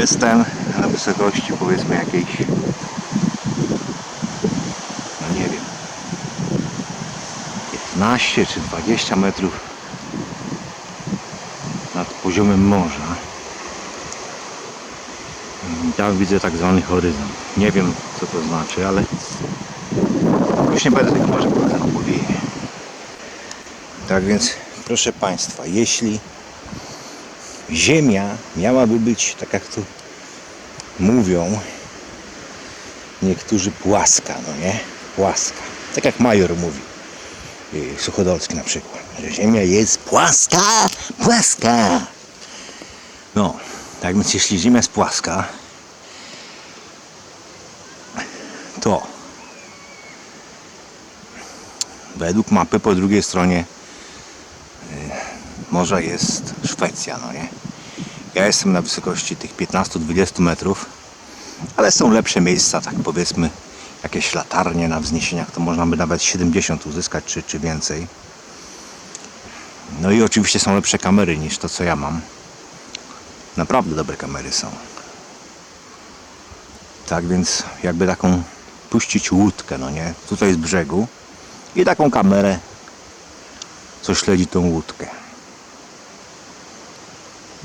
Jestem na wysokości powiedzmy jakiejś no nie wiem 15 czy 20 metrów nad poziomem morza. I tam widzę tak zwany horyzont. Nie wiem co to znaczy, ale już nie będę tego może powiedzieć. Tak więc, proszę Państwa, jeśli Ziemia miałaby być, tak jak tu mówią niektórzy, płaska, no nie? Płaska. Tak jak Major mówi, yy, Suchodolski na przykład, że Ziemia jest płaska, płaska. No, tak więc jeśli Ziemia jest płaska, to według mapy po drugiej stronie morza jest Szwecja, no nie? Ja jestem na wysokości tych 15-20 metrów, ale są lepsze miejsca, tak powiedzmy, jakieś latarnie na wzniesieniach, to można by nawet 70 uzyskać, czy, czy więcej. No i oczywiście są lepsze kamery niż to, co ja mam. Naprawdę dobre kamery są. Tak więc jakby taką puścić łódkę, no nie? Tutaj z brzegu i taką kamerę, co śledzi tą łódkę.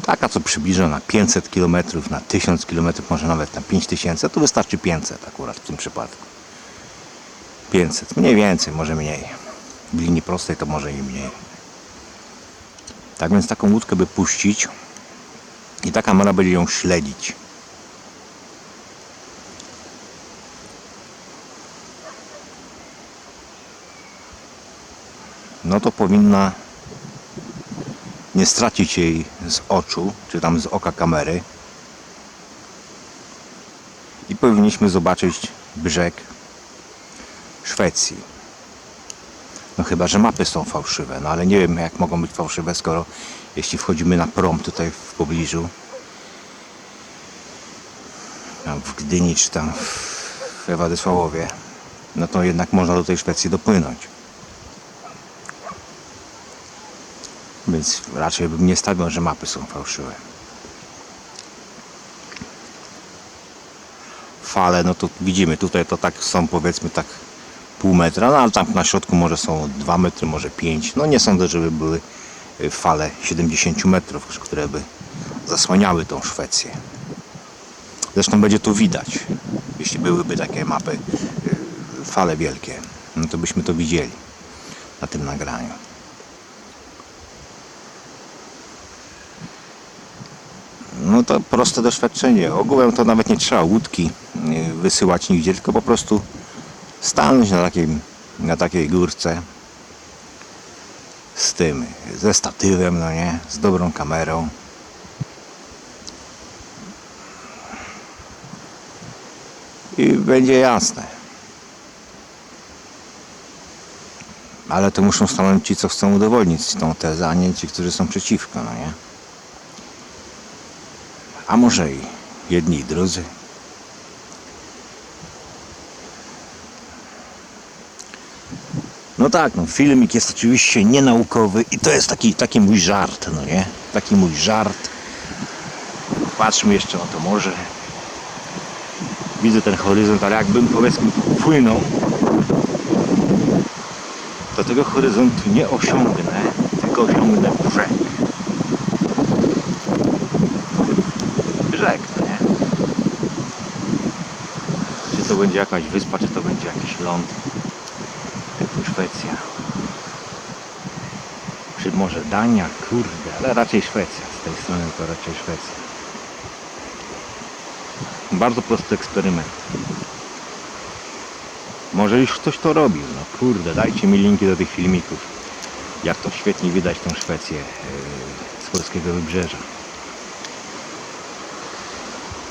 Taka, co przybliża na 500 km, na 1000 km, może nawet na 5000, to wystarczy 500 akurat w tym przypadku. 500, mniej więcej, może mniej. W linii prostej to może i mniej. Tak więc taką łódkę by puścić i ta kamera będzie ją śledzić. No to powinna nie stracić jej z oczu, czy tam z oka kamery. I powinniśmy zobaczyć brzeg Szwecji. No chyba, że mapy są fałszywe, no ale nie wiem jak mogą być fałszywe, skoro jeśli wchodzimy na prom tutaj w pobliżu, w Gdyni czy tam w Władysławowie, no to jednak można do tej Szwecji dopłynąć. Więc raczej bym nie stawiał, że mapy są fałszywe. Fale, no to widzimy, tutaj to tak są powiedzmy tak pół metra, no ale tam na środku może są 2 metry, może 5. No nie sądzę, żeby były y, fale 70 metrów, które by zasłaniały tą Szwecję. Zresztą będzie to widać, jeśli byłyby takie mapy, y, fale wielkie, no to byśmy to widzieli na tym nagraniu. No to proste doświadczenie. Ogółem to nawet nie trzeba łódki y, wysyłać nigdzie, tylko po prostu stanąć na takiej, na takiej górce z tym, ze statywem, no nie, z dobrą kamerą. I będzie jasne. Ale to muszą stanąć ci, co chcą udowodnić tą tezę, a nie ci, którzy są przeciwko, no nie? A może i jedni i drudzy. No tak, no filmik jest oczywiście nienaukowy i to jest taki, taki mój żart, no nie? Taki mój żart. Patrzmy jeszcze na to morze. Widzę ten horyzont, ale jakbym powiedzmy płynął, to tego horyzontu nie osiągnę, tylko osiągnę brzeg no nie? Czy to będzie jakaś wyspa, czy to będzie jakiś ląd typu Szwecja. Czy może Dania, kurde, ale raczej Szwecja. Z tej strony to raczej Szwecja. Bardzo prosty eksperyment. Może już ktoś to robił, no kurde, dajcie mi linki do tych filmików. Jak to świetnie widać tą Szwecję yy, z polskiego wybrzeża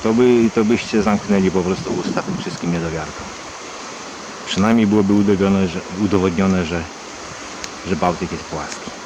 to, by, to byście zamknęli po prostu usta tym wszystkim niedowiarkom. Przynajmniej byłoby udowodnione, że, udowodnione, że, że Bałtyk jest płaski.